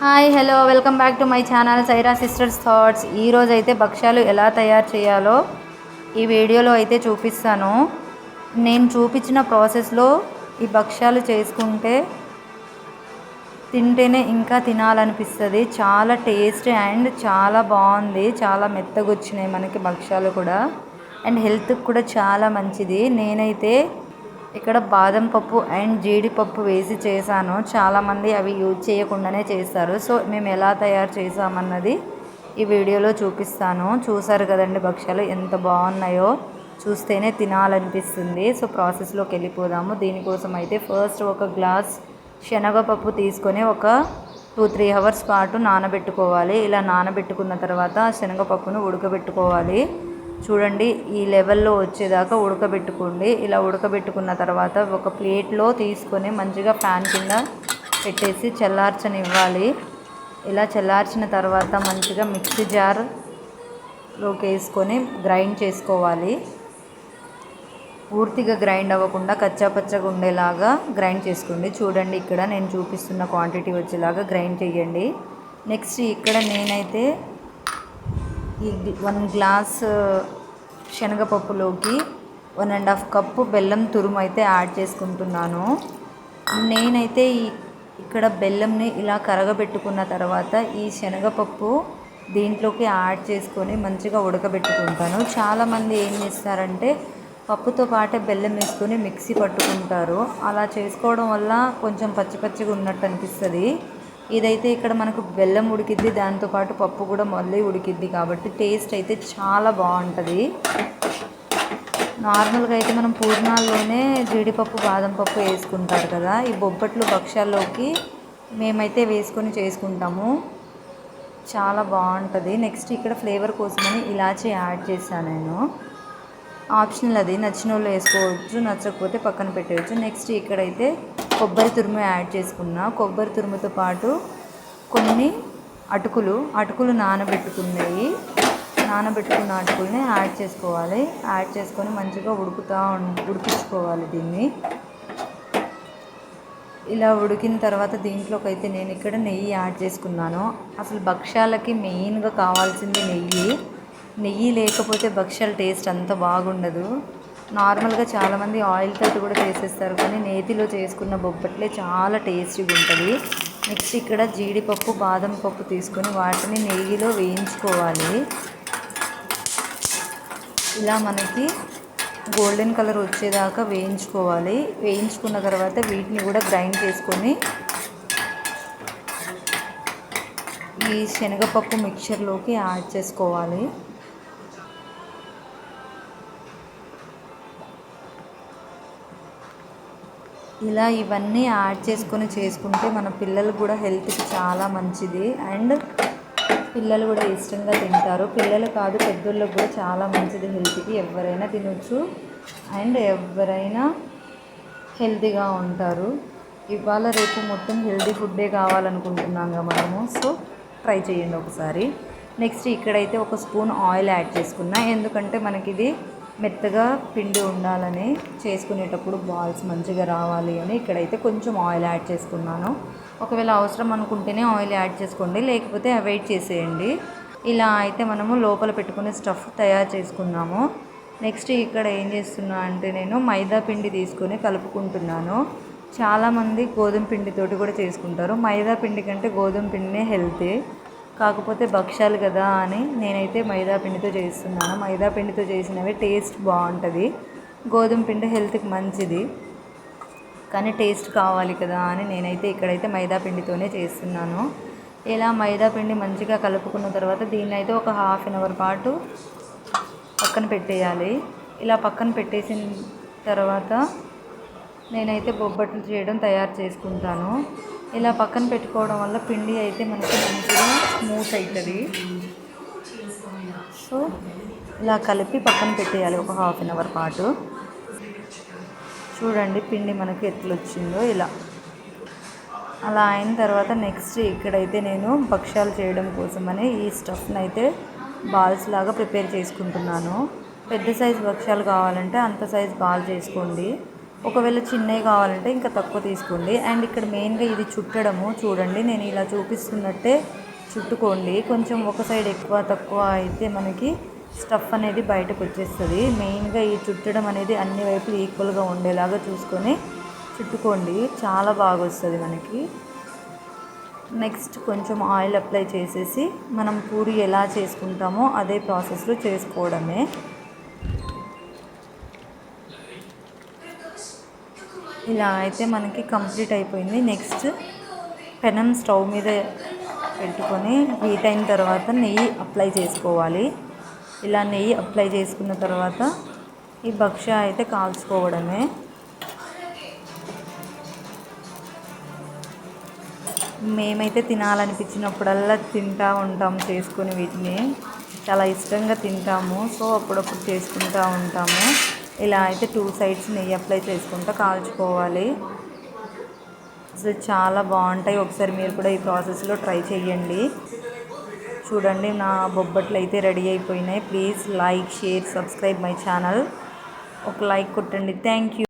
Hi hello welcome back to my channel Saira sisters thoughts. ఈరోజు అయితే భక్ష్యాలు ఎలా తయారు చేయాలో ఈ వీడియోలో అయితే చూపిస్తాను. నేను చూపించిన ప్రాసెస్లో ఈ భక్ష్యాలు చేసుకుంటే తింటేనే ఇంకా తినాలనిపిస్తుంది. చాలా టేస్ట్ అండ్ చాలా బాగుంది. చాలా మెత్తగా వచ్చినాయి మనకి భక్ష్యాలు కూడా. అండ్ హెల్త్కి కూడా చాలా మంచిది. నేనైతే ఇక్కడ బాదం పప్పు అండ్ జీడిపప్పు వేసి చేశాను. చాలామంది అవి యూజ్ చేయకుండానే చేస్తారు. సో మేము ఎలా తయారు చేసామన్నది ఈ వీడియోలో చూపిస్తాను. చూసారు కదండి భక్ష్యాలు ఎంత బాగున్నాయో. చూస్తేనే తినాలనిపిస్తుంది. సో ప్రాసెస్లోకి వెళ్ళిపోదాము. దీనికోసం అయితే ఫస్ట్ ఒక గ్లాస్ శనగపప్పు తీసుకొని ఒక టూ త్రీ అవర్స్ పాటు నానబెట్టుకోవాలి. ఇలా నానబెట్టుకున్న తర్వాత శనగపప్పును ఉడకబెట్టుకోవాలి. చూడండి ఈ లెవెల్లో వచ్చేదాకా ఉడకబెట్టుకోండి. ఇలా ఉడకబెట్టుకున్న తర్వాత ఒక ప్లేట్లో తీసుకొని మంచిగా ఫ్యాన్ కింద పెట్టేసి చల్లార్చనివ్వాలి. ఇలా చల్లార్చిన తర్వాత మంచిగా మిక్సీ జార్లోకి వేసుకొని గ్రైండ్ చేసుకోవాలి. పూర్తిగా గ్రైండ్ అవ్వకుండా కచ్చాపచ్చగా ఉండేలాగా గ్రైండ్ చేసుకోండి. చూడండి ఇక్కడ నేను చూపిస్తున్న క్వాంటిటీ వచ్చేలాగా గ్రైండ్ చేయండి. నెక్స్ట్ ఇక్కడ నేనైతే ఈ వన్ గ్లాస్ uh, శనగపప్పులోకి వన్ అండ్ హాఫ్ కప్పు బెల్లం తురుము అయితే యాడ్ చేసుకుంటున్నాను. నేనైతే ఈ ఇక్కడ బెల్లంని ఇలా కరగబెట్టుకున్న తర్వాత ఈ శనగపప్పు దీంట్లోకి యాడ్ చేసుకొని మంచిగా ఉడకబెట్టుకుంటాను. చాలామంది ఏం చేస్తారంటే పప్పుతో పాటే బెల్లం వేసుకొని మిక్సీ పట్టుకుంటారు. అలా చేసుకోవడం వల్ల కొంచెం పచ్చి పచ్చిగా ఉన్నట్టు అనిపిస్తుంది. ఇదైతే ఇక్కడ మనకు బెల్లం ఉడికిద్ది దాంతోపాటు పప్పు కూడా మళ్ళీ ఉడికిద్ది కాబట్టి టేస్ట్ అయితే చాలా బాగుంటుంది. నార్మల్గా అయితే మనం పూర్ణాల్లోనే జీడిపప్పు బాదం పప్పు వేసుకుంటారు కదా. ఈ బొబ్బట్లు భక్ష్యాల్లోకి మేమైతే వేసుకొని చేసుకుంటాము. చాలా బాగుంటుంది. నెక్స్ట్ ఇక్కడ ఫ్లేవర్ కోసమని ఇలాచీ యాడ్ చేశాను నేను. ఆప్షనల్ అది. నచ్చిన వాళ్ళు వేసుకోవచ్చు నచ్చకపోతే పక్కన పెట్టవచ్చు నెక్స్ట్ ఇక్కడైతే కొబ్బరి తురుము యాడ్ చేసుకున్నా. కొబ్బరి తురుముతో పాటు కొన్ని అటుకులు అటుకులు నానబెట్టుకున్నాయి. నానబెట్టుకున్న అటుకుల్ని యాడ్ చేసుకోవాలి. యాడ్ చేసుకొని మంచిగా ఉడుకుతా ఉడికించుకోవాలి దీన్ని. ఇలా ఉడికిన తర్వాత దీంట్లోకి అయితే నేను ఇక్కడ నెయ్యి యాడ్ చేసుకున్నాను. అసలు భక్ష్యాలకి మెయిన్గా కావాల్సింది నెయ్యి. నెయ్యి లేకపోతే భక్ష్యాల టేస్ట్ అంత బాగుండదు. నార్మల్గా చాలామంది ఆయిల్ తోటి కూడా చేసేస్తారు కానీ నేతిలో చేసుకున్న బొబ్బట్లే చాలా టేస్టీగా ఉంటుంది. నెక్స్ట్ ఇక్కడ జీడిపప్పు బాదం పప్పు తీసుకొని వాటిని నెయ్యిలో వేయించుకోవాలి. ఇలా మనకి గోల్డెన్ కలర్ వచ్చేదాకా వేయించుకోవాలి. వేయించుకున్న తర్వాత వీటిని కూడా గ్రైండ్ చేసుకొని ఈ శనగపప్పు మిక్చర్లోకి యాడ్ చేసుకోవాలి. ఇలా ఇవన్నీ యాడ్ చేసుకొని చేసుకుంటే మన పిల్లలు కూడా హెల్త్కి చాలా మంచిది. అండ్ పిల్లలు కూడా ఇష్టంగా తింటారు. పిల్లలు కాదు పెద్దోళ్ళకి కూడా చాలా మంచిది హెల్త్కి. ఎవరైనా తినొచ్చు. అండ్ ఎవరైనా హెల్తీగా ఉంటారు. ఇవాళ రేపు మొత్తం హెల్తీ ఫుడ్డే కావాలనుకుంటున్నాం మనము. సో ట్రై చేయండి ఒకసారి. నెక్స్ట్ ఇక్కడైతే ఒక స్పూన్ ఆయిల్ యాడ్ చేసుకున్నా. ఎందుకంటే మనకి ఇది మెత్తగా పిండి ఉండాలని చేసుకునేటప్పుడు బాల్స్ మంచిగా రావాలి అని ఇక్కడైతే కొంచెం ఆయిల్ యాడ్ చేసుకున్నాను. ఒకవేళ అవసరం అనుకుంటేనే ఆయిల్ యాడ్ చేసుకోండి లేకపోతే అవాయిడ్ చేసేయండి. ఇలా అయితే మనము లోపల పెట్టుకునే స్టఫ్ తయారు చేసుకున్నాము. నెక్స్ట్ ఇక్కడ ఏం చేస్తున్నా అంటే నేను మైదా పిండి తీసుకొని కలుపుకుంటున్నాను. చాలామంది గోధుమ పిండితోటి కూడా చేసుకుంటారు. మైదా పిండి కంటే గోధుమ పిండినే హెల్తీ కాకపోతే భక్ష్యాలు కదా అని నేనైతే మైదా పిండితో చేస్తున్నాను. మైదా పిండితో చేసినవి టేస్ట్ బాగుంటుంది. గోధుమ పిండి హెల్త్కి మంచిది. కానీ టేస్ట్ కావాలి కదా అని నేనైతే ఇక్కడైతే మైదా పిండితోనే చేస్తున్నాను. ఇలా మైదా పిండి మంచిగా కలుపుకున్న తర్వాత దీన్ని అయితే ఒక హాఫ్ అన్ అవర్ పాటు పక్కన పెట్టేయాలి. ఇలా పక్కన పెట్టేసిన తర్వాత నేనైతే బొబ్బట్లు చేయడం తయారు చేసుకుంటాను. ఇలా పక్కన పెట్టుకోవడం వల్ల పిండి అయితే మనకి మంచిగా స్మూత్ అవుతుంది సో ఇలా కలిపి పక్కన పెట్టేయాలి ఒక హాఫ్ అన్ అవర్ పాటు. చూడండి పిండి మనకి ఎట్లా వచ్చిందో ఇలా. అలా అయిన తర్వాత నెక్స్ట్ ఇక్కడైతే నేను భక్ష్యాలు చేయడం కోసమని ఈ స్టఫ్ని అయితే బాల్స్ లాగా ప్రిపేర్ చేసుకుంటున్నాను. పెద్ద సైజు భక్ష్యాలు కావాలంటే అంత సైజు బాల్ చేసుకోండి. ఒకవేళ చిన్నవి కావాలంటే ఇంకా తక్కువ తీసుకోండి. అండ్ ఇక్కడ మెయిన్గా ఇది చుట్టడము. చూడండి నేను ఇలా చూపిస్తున్నట్టే చుట్టుకోండి. కొంచెం ఒక సైడ్ ఎక్కువ తక్కువ అయితే మనకి స్టఫ్ అనేది బయటకు వచ్చేస్తుంది. మెయిన్గా ఈ చుట్టడం అనేది అన్ని వైపులు ఈక్వల్గా ఉండేలాగా చూసుకొని చుట్టుకోండి. చాలా బాగా వస్తుంది మనకి. నెక్స్ట్ కొంచెం ఆయిల్ అప్లై చేసేసి మనం పూరి ఎలా చేసుకుంటామో అదే ప్రాసెస్లో చేసుకోవడమే. ఇలా అయితే మనకి కంప్లీట్ అయిపోయింది. నెక్స్ట్ పెనం స్టవ్ మీద పెట్టుకొని హీట్ అయిన తర్వాత నెయ్యి అప్లై చేసుకోవాలి. ఇలా నెయ్యి అప్లై చేసుకున్న తర్వాత ఈ భక్ష అయితే కాల్చుకోవడమే. మేమైతే తినాలనిపించినప్పుడల్లా తింటూ ఉంటాం చేసుకుని వీటిని. చాలా ఇష్టంగా తింటాము. సో అప్పుడప్పుడు చేసుకుంటూ ఉంటాము. ఇలా అయితే టూ సైడ్స్ నెయ్యి అప్లై చేసుకుంటూ కాల్చుకోవాలి. అసలు చాలా బాగుంటాయి. ఒకసారి మీరు కూడా ఈ ప్రాసెస్లో ట్రై చేయండి చూడండి నా బొబ్బట్లు అయితే రెడీ అయిపోయినాయి. Please like share subscribe my channel. ఒక లైక్ కొట్టండి. Thank you.